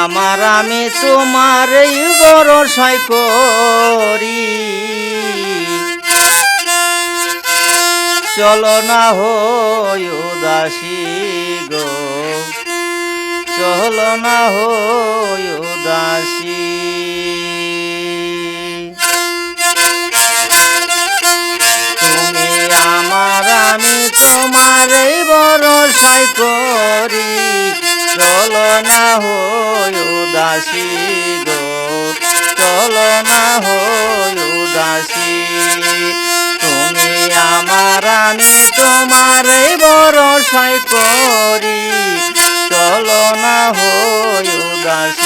আমার, আমি তোমার এই ভরসায় করি চলো না হই উদাসী গো, চলো না হই উদাসী ভরসায় করি। চলো না হো উদাসী গো। চলো না হো উদাসী। তুমি আমার আমি তোমার বড় ভরসায় করি। চলো না হো উদাসী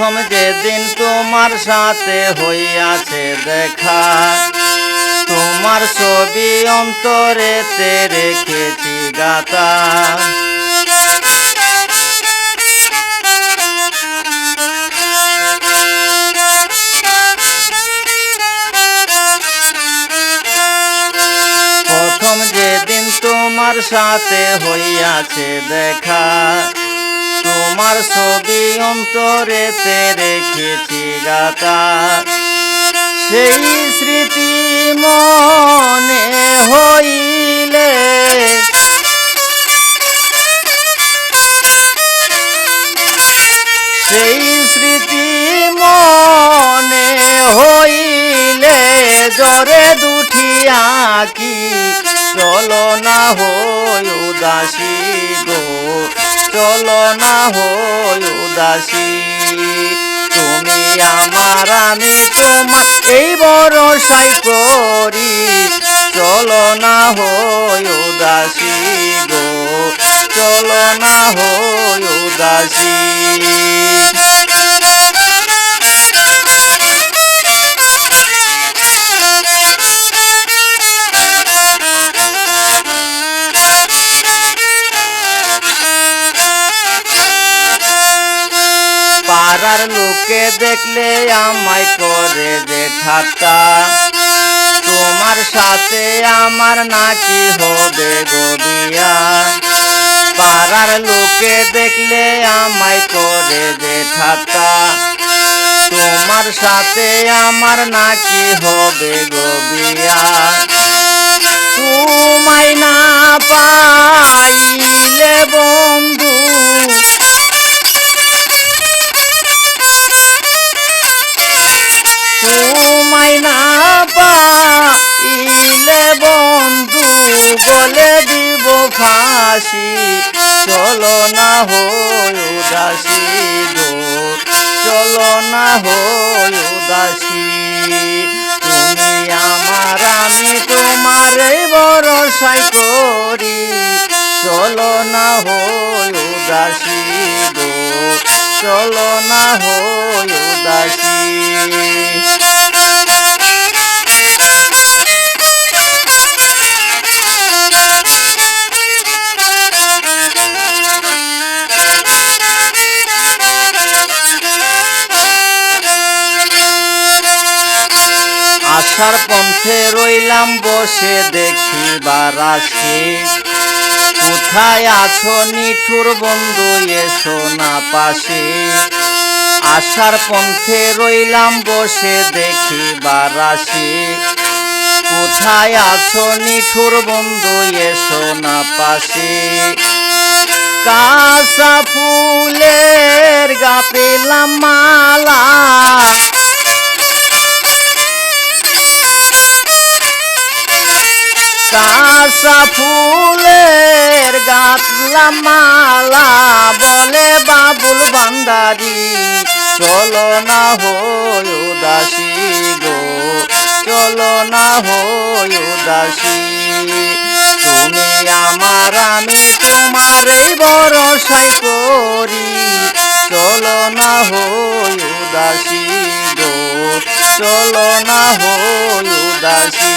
প্রথম যেদিন তোমার সাথে হইয়াছে দেখা। তোমার ছবি অন্তরেতে রেখেছি গাতা। প্রথম যেদিন তোমার সাথে হইয়াছে দেখা। তোমার ছবি অন্তরেতে রেখেছি গাতা সেই স্মৃতি মনে হইলে সেই স্মৃতি মনে হইলে জরে দুঠিয়া কি চলো না হই উদাসী গো। চলো না হই উদাসী। তুমি আমার, আমি তোমার। এই ভরসাই করি। চলো না হই উদাসী গো। চলো না হই উদাসী। পাড়ার লোকে দেখলে আমায় করে যে ঠাট্টা। তোমার সাথে আমার নাকি হবে গো বিয়া। পাড়ার লোকে দেখলে আমায় করে যে ঠাট্টা। তোমার সাথে আমার নাকি হবে গো বিয়া। তোমায় না পাইলে বন্ধু তোমায় না পাইলে বন্ধু বলে দিব ফাঁসি। চলো না হই উদাসী গো, চলো না হই উদাসী। তুমি আমার, আমি তোমার ভরসায় করি। চলো না হই উদাসী গো, চলো না হই উদাসী। আশার পন্থে রইলাম, বসে দেখিবার আসে কোথায় আছো নিঠুর বন্ধু, এসো না পাশে। আশার পন্থে রইলাম, বসে দেখিবার আসে কোথায় আছো নিঠুর বন্ধু, এসো না পাশে। কাঁচা ফুলের গা পেলাম মালা কাঁচা ফুলের গাতলাম মালা বলে বাবুল বান্দারি চলো না হই উদাসী গো, চলো না হই উদাসী। তুমি আমার, আমি তোমার এই ভরসাই করি। চলো না হই চলো না হই উদাসী।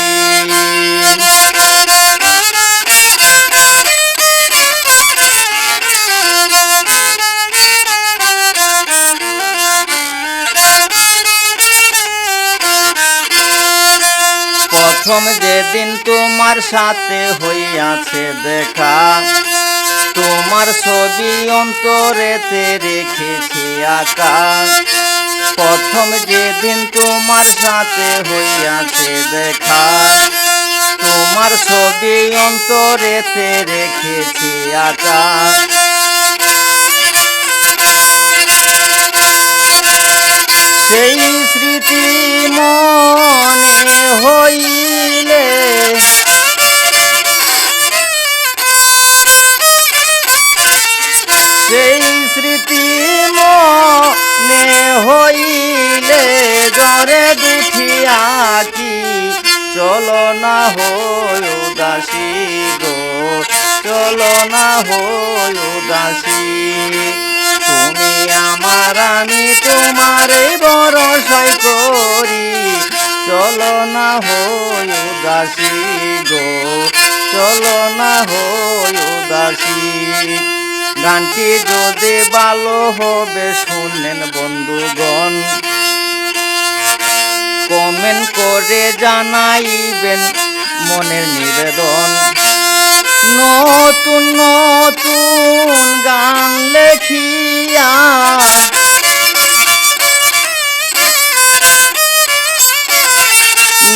প্রথম যেদিন তোমার সাথে হইয়াছে দেখা, তোমার ছবি অন্তরেতে রেখেছি আঁকা প্রথম যেদিন তোমার সাথে হইয়াছে দেখা, তোমার ছবি অন্তরেতে রেখেছি আঁকা সেই স্মৃতি মনে হইলে জরে দুঠিয়া কি চলো না হই উদাসী গো, চলো না হই উদাসী। তুমি আমার আমি তোমারে ভরসাই করি। চলো না হই উদাসী গো, চলো না হই উদাসী। গানটি যদি ভালো হবে শুনেন বন্ধুগণ কমেন্ট করে জানাইবেন মনের নিবেদন। নতুন নতুন গান লেখিয়া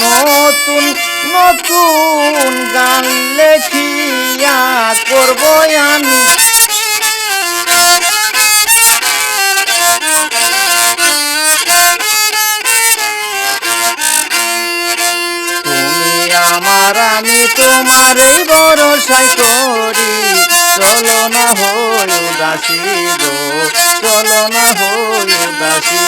নতুন নতুন গান লেখিয়া করব আমি। আমার আমি তোমার এই ভরসাই করি। চলো না হলো দাসি গো, চলো না হলো উদাসী